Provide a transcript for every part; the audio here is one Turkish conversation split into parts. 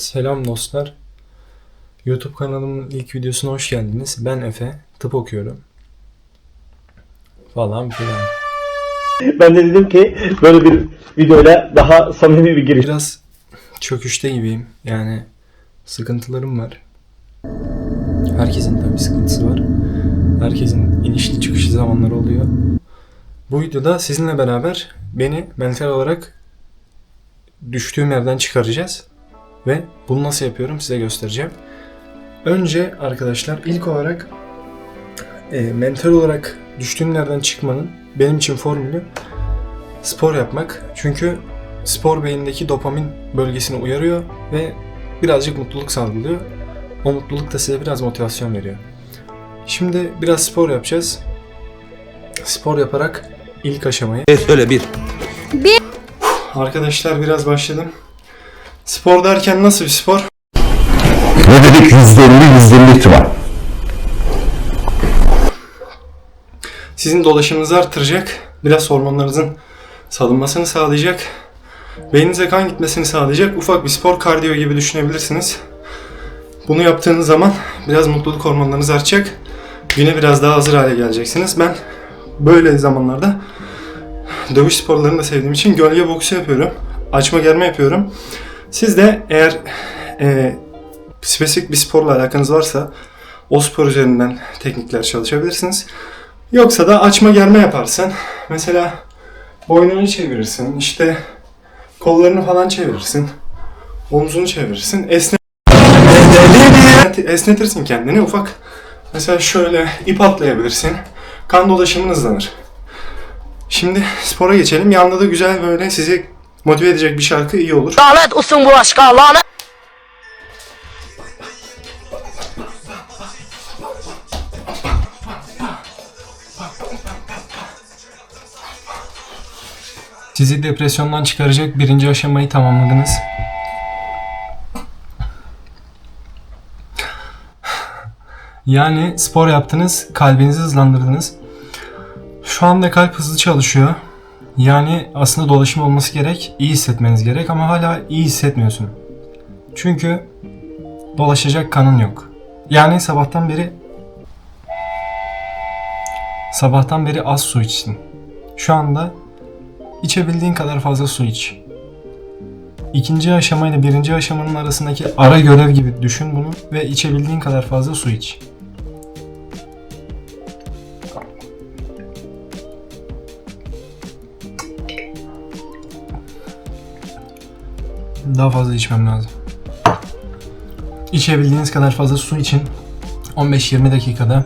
Selam dostlar. YouTube kanalımın ilk videosuna hoş geldiniz. Ben Efe, tıp okuyorum. Falan filan. Ben de dedim ki böyle bir videoyla daha samimi bir giriş. Biraz çöküşte gibiyim. Yani sıkıntılarım var. Herkesin tabii sıkıntısı var. Herkesin inişli çıkışlı zamanları oluyor. Bu videoda sizinle beraber beni mental olarak düştüğüm yerden çıkaracağız. Ve bunu nasıl yapıyorum size göstereceğim. Önce arkadaşlar ilk olarak e, mental olarak düştüğüm yerden çıkmanın benim için formülü spor yapmak. Çünkü spor beyindeki dopamin bölgesini uyarıyor ve birazcık mutluluk salgılıyor. O mutluluk da size biraz motivasyon veriyor. Şimdi biraz spor yapacağız. Spor yaparak ilk aşamayı. Söyle bir. Arkadaşlar biraz başladım. Spor derken nasıl bir spor? Ne dedik? %50 %50 ihtimal. Sizin dolaşımınızı artıracak, biraz hormonlarınızın salınmasını sağlayacak, beyninize kan gitmesini sağlayacak ufak bir spor kardiyo gibi düşünebilirsiniz. Bunu yaptığınız zaman biraz mutluluk hormonlarınız artacak. Güne biraz daha hazır hale geleceksiniz. Ben böyle zamanlarda dövüş sporlarını da sevdiğim için gölge boksu yapıyorum. Açma germe yapıyorum. Siz de eğer e, spesifik bir sporla alakanız varsa o spor üzerinden teknikler çalışabilirsiniz. Yoksa da açma germe yaparsın. Mesela boynunu çevirirsin. işte kollarını falan çevirirsin. Omzunu çevirirsin. Esne esnetirsin kendini ufak. Mesela şöyle ip atlayabilirsin. Kan dolaşımın hızlanır. Şimdi spora geçelim. Yanında da güzel böyle sizi motive edecek bir şarkı iyi olur. Lanet olsun bu aşka lanet. Sizi depresyondan çıkaracak birinci aşamayı tamamladınız. Yani spor yaptınız, kalbinizi hızlandırdınız. Şu anda kalp hızlı çalışıyor. Yani aslında dolaşım olması gerek, iyi hissetmeniz gerek ama hala iyi hissetmiyorsun. Çünkü dolaşacak kanın yok. Yani sabahtan beri sabahtan beri az su içtin. Şu anda İçebildiğin kadar fazla su iç. İkinci aşamayla birinci aşamanın arasındaki ara görev gibi düşün bunu ve içebildiğin kadar fazla su iç. Daha fazla içmem lazım. İçebildiğiniz kadar fazla su için 15-20 dakikada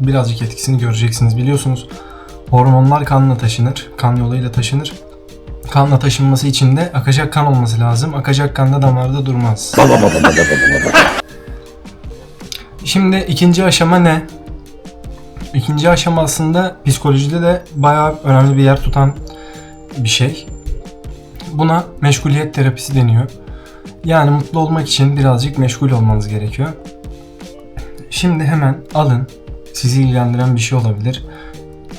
birazcık etkisini göreceksiniz. Biliyorsunuz Hormonlar kanla taşınır. Kan yoluyla taşınır. Kanla taşınması için de akacak kan olması lazım. Akacak kan da damarda durmaz. Şimdi ikinci aşama ne? İkinci aşama aslında psikolojide de bayağı önemli bir yer tutan bir şey. Buna meşguliyet terapisi deniyor. Yani mutlu olmak için birazcık meşgul olmanız gerekiyor. Şimdi hemen alın. Sizi ilgilendiren bir şey olabilir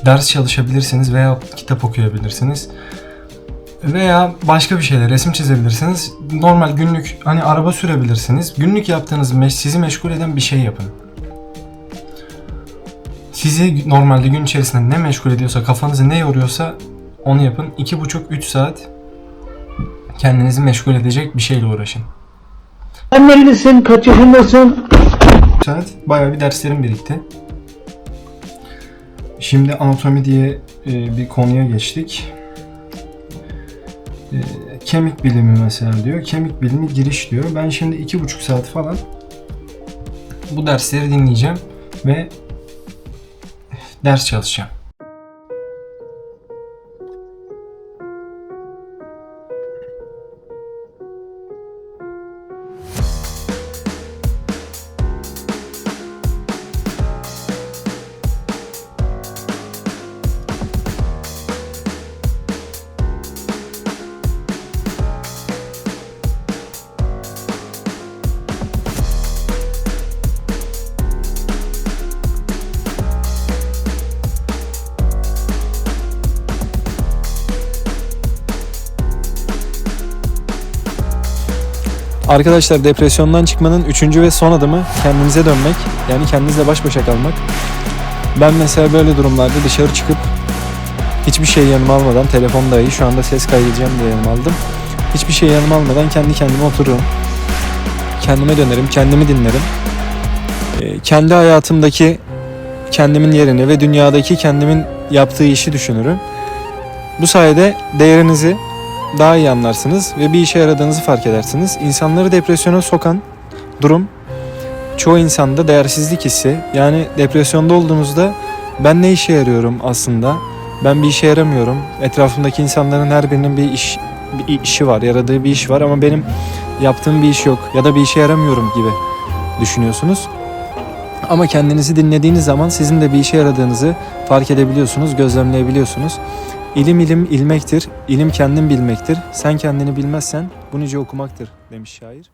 ders çalışabilirsiniz veya kitap okuyabilirsiniz. Veya başka bir şeyler resim çizebilirsiniz. Normal günlük hani araba sürebilirsiniz. Günlük yaptığınız meş- sizi meşgul eden bir şey yapın. Sizi normalde gün içerisinde ne meşgul ediyorsa, kafanızı ne yoruyorsa onu yapın. 2,5-3 saat kendinizi meşgul edecek bir şeyle uğraşın. Sen nerelisin? Kaç yaşındasın? saat bayağı bir derslerim birikti. Şimdi anatomi diye e, bir konuya geçtik. E, kemik bilimi mesela diyor. Kemik bilimi giriş diyor. Ben şimdi iki buçuk saat falan bu dersleri dinleyeceğim ve ders çalışacağım. Arkadaşlar depresyondan çıkmanın üçüncü ve son adımı kendinize dönmek. Yani kendinizle baş başa kalmak. Ben mesela böyle durumlarda dışarı çıkıp hiçbir şey yanıma almadan telefon dahi şu anda ses kaydedeceğim diye yanıma aldım. Hiçbir şey yanıma almadan kendi kendime otururum. Kendime dönerim, kendimi dinlerim. Ee, kendi hayatımdaki kendimin yerini ve dünyadaki kendimin yaptığı işi düşünürüm. Bu sayede değerinizi daha iyi anlarsınız ve bir işe yaradığınızı fark edersiniz. İnsanları depresyona sokan durum çoğu insanda değersizlik hissi. Yani depresyonda olduğunuzda ben ne işe yarıyorum aslında? Ben bir işe yaramıyorum. Etrafımdaki insanların her birinin bir iş bir işi var, yaradığı bir iş var ama benim yaptığım bir iş yok ya da bir işe yaramıyorum gibi düşünüyorsunuz. Ama kendinizi dinlediğiniz zaman sizin de bir işe yaradığınızı fark edebiliyorsunuz, gözlemleyebiliyorsunuz. İlim ilim ilmektir, ilim kendin bilmektir. Sen kendini bilmezsen bu nice okumaktır demiş şair.